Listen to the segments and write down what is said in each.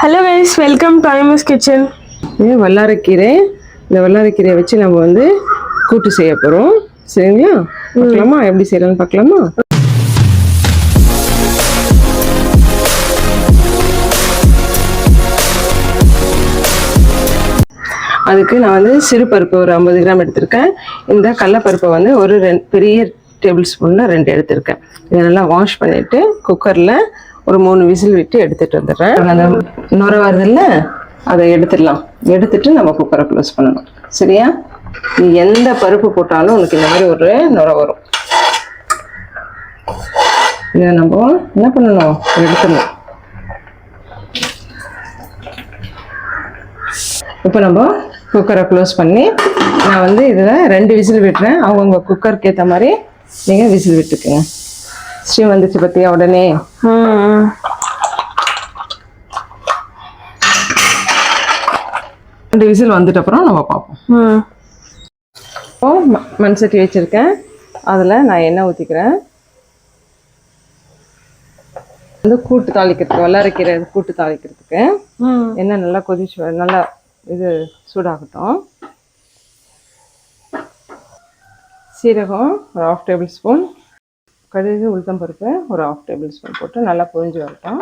Hello guys welcome to Aima's kitchen இது வல்லாரக்கீரை இந்த வல்லாரக்கீரையை வச்சு நம்ம வந்து கூட்டு செய்ய போகிறோம் சரிங்களா? பார்க்கலாமா? எப்படி செய்யலாம்னு பார்க்கலாமா? அதுக்கு நான் வந்து சிறு பருப்பு ஒரு ஐம்பது கிராம் எடுத்திருக்கேன். இந்த கடலப்பருப்பை வந்து ஒரு ரெண்டு பெரிய டேபிள் ஸ்பூனில் ரெண்டு எடுத்திருக்கேன். இதை நல்லா வாஷ் பண்ணிவிட்டு குக்கரில் ஒரு மூணு விசில் விட்டு எடுத்துகிட்டு வந்துடுறேன். அந்த நுர வருதுல்ல அதை எடுத்துடலாம். எடுத்துட்டு நம்ம குக்கரை க்ளோஸ் பண்ணணும். சரியா? நீ எந்த பருப்பு போட்டாலும் உனக்கு இந்த மாதிரி ஒரு நுர வரும். இதை நம்ம என்ன பண்ணணும்? எடுத்துடணும். இப்போ நம்ம குக்கரை க்ளோஸ் பண்ணி நான் வந்து இதில் ரெண்டு விசில் விட்டுறேன். அவங்கவுங்க குக்கருக்கு ஏற்ற மாதிரி நீங்கள் விசில் விட்டுக்குங்க. ஸ்ரீ வந்துச்சு பார்த்தியா உடனே? ரெண்டு விசில் வந்துட்ட அப்புறம் நம்ம பார்ப்போம். இப்போ மண் சட்டி வச்சுருக்கேன். அதில் நான் எண்ணெய் ஊற்றிக்கிறேன் வந்து கூட்டு தாளிக்கிறதுக்கு வல்லாரைக்கீரை கூட்டு தாளிக்கிறதுக்கு எண்ணெய் நல்லா கொதிச்சு நல்லா இது சூடாகட்டும். சீரகம் ஒரு ஆஃப் டேபிள் ஸ்பூன் கடுகு உளுத்தம் பருப்பு ஒரு ஆஃப் டேபிள் ஸ்பூன் போட்டு நல்லா பொரிஞ்சு வரட்டும்.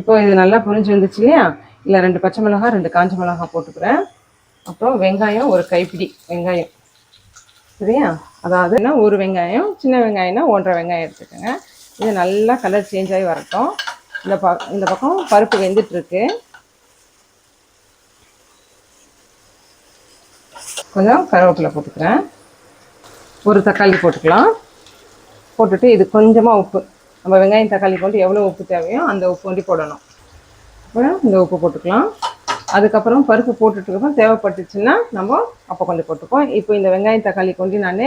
இப்போ இது நல்லா பொரிஞ்சு வந்துச்சு இல்லையா? இல்லை ரெண்டு பச்சை மிளகாய் ரெண்டு காஞ்ச மிளகாய் போட்டுக்கிறேன். அப்புறம் வெங்காயம் ஒரு கைப்பிடி வெங்காயம். சரியா? அதாவது என்ன? ஒரு வெங்காயம் சின்ன வெங்காயம்னா ஒன்றரை வெங்காயம் எடுத்துக்கோங்க. இது நல்லா கலர் சேஞ்ச் ஆகி வரட்டும். இந்த ப இந்த பக்கம் பருப்பு வெந்துட்டுருக்கு. கொஞ்சம் கருவேப்பிலை போட்டுக்கிறேன். ஒரு தக்காளி போட்டுக்கலாம். போட்டுட்டு இது கொஞ்சமாக உப்பு. நம்ம வெங்காயம் தக்காளி போட்டு எவ்வளோ உப்பு தேவையோ அந்த உப்பு வண்டி போடணும். அப்புறம் இந்த உப்பு போட்டுக்கலாம். அதுக்கப்புறம் பருப்பு போட்டுட்டுருக்கோம் தேவைப்பட்டுச்சுன்னா நம்ம அப்போ கொஞ்சம் போட்டுப்போம் இப்போ இந்த வெங்காயம் தக்காளி கொண்டு நான்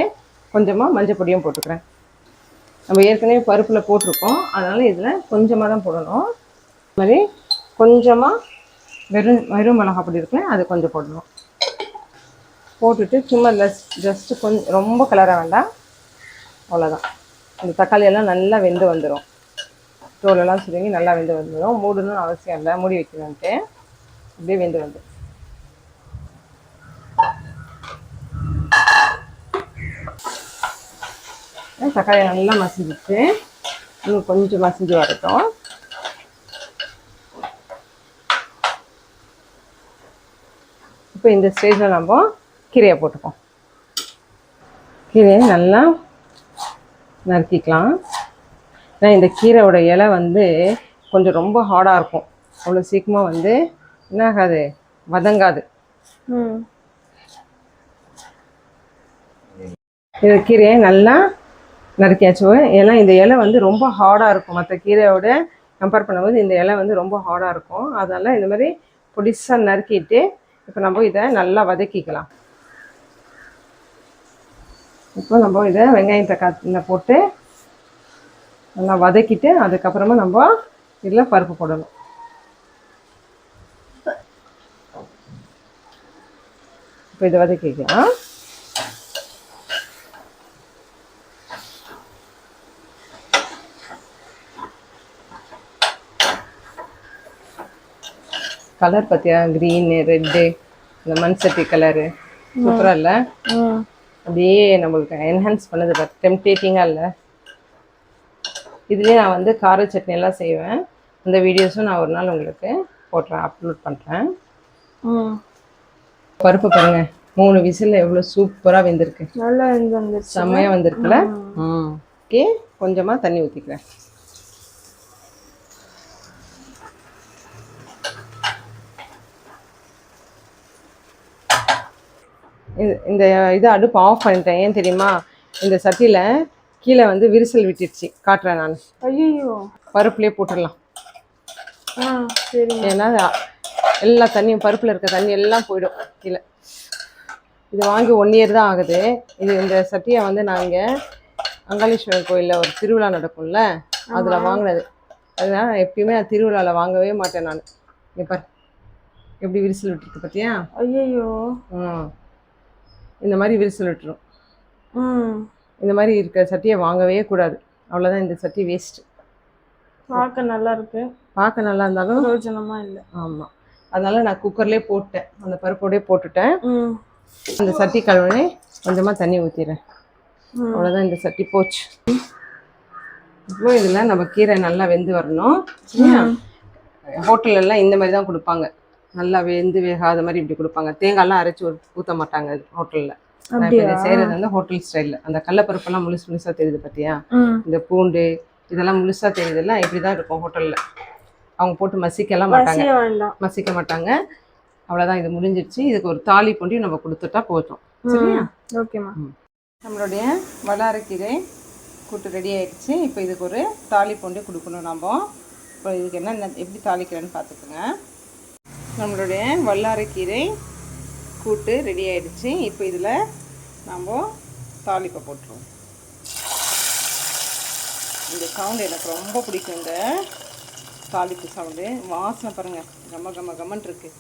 கொஞ்சமாக மஞ்சள் பொடியும் போட்டுக்கிறேன். நம்ம ஏற்கனவே பருப்பில் போட்டிருக்கோம். அதனால் இதில் கொஞ்சமாக தான் போடணும். இது மாதிரி கொஞ்சமாக வெறும் வெறும் மிளகா பொடி இருக்குல்ல அது கொஞ்சம் போடணும். போட்டுட்டு சும்மா லஸ் ஜஸ்ட்டு கொஞ்சம் ரொம்ப கலர வேண்டாம். அவ்வளோதான் அந்த தக்காளியெல்லாம் நல்லா வெந்து வந்துடும் தோலெல்லாம் சுருங்கி நல்லா வெந்து வந்துடும் மூடணும்னு அவசியம் இல்லை. மூடி வைக்கணுன்ட்டு அப்படியே வெந்து வந்துடும் தக்காளி நல்லா மசிஞ்சிச்சு இன்னும் கொஞ்சம் மசிஞ்சு வரட்டும். இப்போ இந்த ஸ்டேஜில் நம்ம கீரையை போட்டுப்போம் கீரையை நல்லா நறுக்கிக்கலாம். ஏன்னா இந்த கீரையோட இலை வந்து கொஞ்சம் ரொம்ப ஹார்டாக இருக்கும். அவ்வளோ சீக்கிரமாக வந்து என்ன ஆகாது? வதங்காது. இந்த கீரையை நல்லா நறுக்கியாச்சு. ஏன்னா இந்த இலை வந்து ரொம்ப ஹார்டாக இருக்கும். மற்ற கீரையோட கம்பேர் பண்ணும்போது இந்த இலை வந்து ரொம்ப ஹார்டாக இருக்கும். அதனால் இந்த மாதிரி பொடிசாக நறுக்கிட்டு இப்போ நம்ம இதை நல்லா வதக்கிக்கலாம். இப்போ நம்ம இதை வெங்காயம் தக்காளி போட்டு நல்லா வதக்கிட்டு அதுக்கப்புறமா நம்ம இதில் பருப்பு போடணும். இப்போ இதை வதக்கிக்கலாம். கலர் பார்த்தியா? க்ரீனு ரெட்டு இந்த மண் சட்டி கலரு சூப்பராக இல்லை? அப்படியே நம்மளுக்கு என்ஹான்ஸ் பண்ணது பார்த்து டெம்டேட்டிங்காக இல்லை. இதுலேயே நான் வந்து கார சட்னி எல்லாம் செய்வேன். அந்த வீடியோஸும் நான் ஒரு நாள் உங்களுக்கு போட்டுறேன் அப்லோட் பண்ணுறேன் பருப்பு பாருங்க. மூணு விசில் எவ்வளோ சூப்பராக வெந்திருக்கு. நல்லா வந்துருச்சு செம்மையாக வந்திருக்குல்ல? ம். ஓகே கொஞ்சமாக தண்ணி ஊற்றிக்கிறேன் இந்த இந்த இதை அடுப்பு ஆஃப் பண்ணிட்டேன். ஏன் தெரியுமா? இந்த சட்டியில் கீழே வந்து விரிசல் விட்டுடுச்சு காட்டுறேன் நான். ஐயோ பருப்புலேயே போட்டுடலாம். ஆ சரி ஏன்னா எல்லா தண்ணியும் பருப்பில் இருக்க தண்ணி எல்லாம் போயிடும் கீழே. இது வாங்கி ஒன் இயர் தான் ஆகுது. இது இந்த சட்டியை வந்து நாங்கள் அங்காளீஸ்வரர் கோயிலில் ஒரு திருவிழா நடக்கும்ல அதில் வாங்கினது. அதனால் எப்பயுமே நான் திருவிழாவில் வாங்கவே மாட்டேன் நான். பாரு. எப்படி விரிசல் விட்டுருக்கு பார்த்தியா ஐயோ ம் இந்த மாதிரி விரிசல் விட்டுரும். இந்த மாதிரி இருக்கிற சட்டியை வாங்கவே கூடாது. அவ்வளோதான் இந்த சட்டி வேஸ்ட் பார்க்க நல்லா இருக்கு. பார்க்க நல்லா இருந்தாலும் பிரயோஜனமா இல்லை. ஆமாம் அதனால நான் குக்கர்லேயே போட்டேன். அந்த பருப்போடயே போட்டுட்டேன். அந்த சட்டி கழுவுனே கொஞ்சமாக தண்ணி ஊற்றிடுறேன். அவ்வளோதான் இந்த சட்டி போச்சு. இப்போ இதில் நம்ம கீரை நல்லா வெந்து வரணும். சரியா? ஹோட்டல்ல எல்லாம் இந்த மாதிரி தான் கொடுப்பாங்க. நல்லா வெந்து வேகாத மாதிரி இப்படி கொடுப்பாங்க. தேங்காய்லாம் அரைச்சி ஊற்ற மாட்டாங்க ஹோட்டலில் நான் செய்கிறது வந்து ஹோட்டல் ஸ்டைலில் அந்த கடலப்பருப்பெல்லாம் முழுசு முழுசாக தெரியுது பார்த்தியா இந்த பூண்டு இதெல்லாம் முழுசாக தெரியுதுல்ல இப்படி தான் இருக்கும் ஹோட்டலில் அவங்க போட்டு மசிக்கலாம் மாட்டாங்க. மசிக்க மாட்டாங்க. அவ்வளோதான் இது முடிஞ்சிருச்சு. இதுக்கு ஒரு தாலி பொண்டி நம்ம கொடுத்துட்டா போதும். சரியா? ஓகேம்மா. நம்மளுடைய வல்லாரக்கீரை கூட்டு ரெடி ஆயிடுச்சு. இப்போ இதுக்கு ஒரு தாலி பொண்டி கொடுக்கணும் நம்ம. இப்போ இதுக்கு என்ன எப்படி தாளிக்கிறேன்னு பார்த்துக்கோங்க. நம்மளுடைய வல்லாரக்கீரை கூட்டு ரெடி ஆகிடுச்சு இப்போ இதில் நம்ம தாளிப்பை போட்டுருவோம். இந்த சவுண்டு எனக்கு ரொம்ப பிடிக்கும் இந்த தாளிப்பு சவுண்டு வாசனை பாருங்கள் கம கம கம்மன் இருக்கு.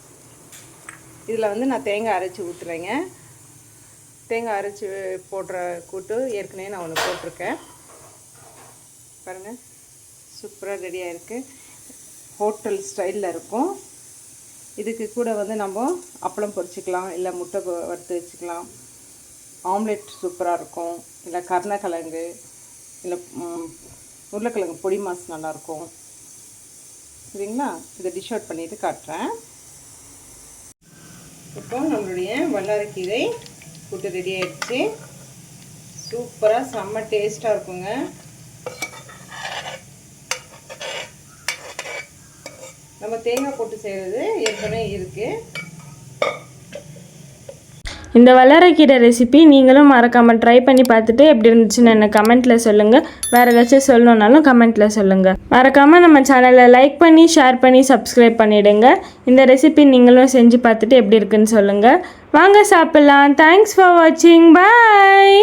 இதில் வந்து நான் தேங்காய் அரைச்சி ஊற்றுறேங்க தேங்காய் அரைச்சி போடுற கூட்டு ஏற்கனவே நான் ஒன்று போட்டிருக்கேன். பாருங்கள் சூப்பராக ரெடியாக இருக்குது ஹோட்டல் ஸ்டைலில் இருக்கும். இதுக்கு கூட வந்து நம்ம அப்பளம் பொரிச்சிக்கலாம் இல்லை முட்டை வறுத்து வச்சுக்கலாம். ஆம்லெட் சூப்பராக இருக்கும். இல்லை கருணக்கிழங்கு இல்லை உருளைக்கிழங்கு பொடி மாஸ் நல்லாயிருக்கும் சரிங்களா? இதை டிஷ் அவுட் பண்ணிவிட்டு காட்டுறேன். இப்போ நம்மளுடைய வல்லாரக்கீரை கூட்டு ரெடி ஆகிடுச்சு சூப்பராக செம்ம டேஸ்ட்டாக இருக்குங்க. நம்ம தேங்காய் போட்டு செய்கிறது ஏற்கனவே இருக்குது இந்த வளரக்கீரை ரெசிபி நீங்களும் மறக்காமல் ட்ரை பண்ணி பார்த்துட்டு எப்படி இருந்துச்சுன்னு என்ன கமெண்ட்டில் சொல்லுங்கள் வேறு ஏதாச்சும் சொல்லணுன்னாலும் கமெண்ட்டில் சொல்லுங்கள் மறக்காமல் நம்ம சேனலை லைக் பண்ணி ஷேர் பண்ணி சப்ஸ்கிரைப் பண்ணிவிடுங்க இந்த ரெசிபி நீங்களும் செஞ்சு பார்த்துட்டு எப்படி இருக்குன்னு சொல்லுங்கள் வாங்க சாப்பிட்லாம். தேங்க்ஸ் ஃபார் வாட்சிங் பாய்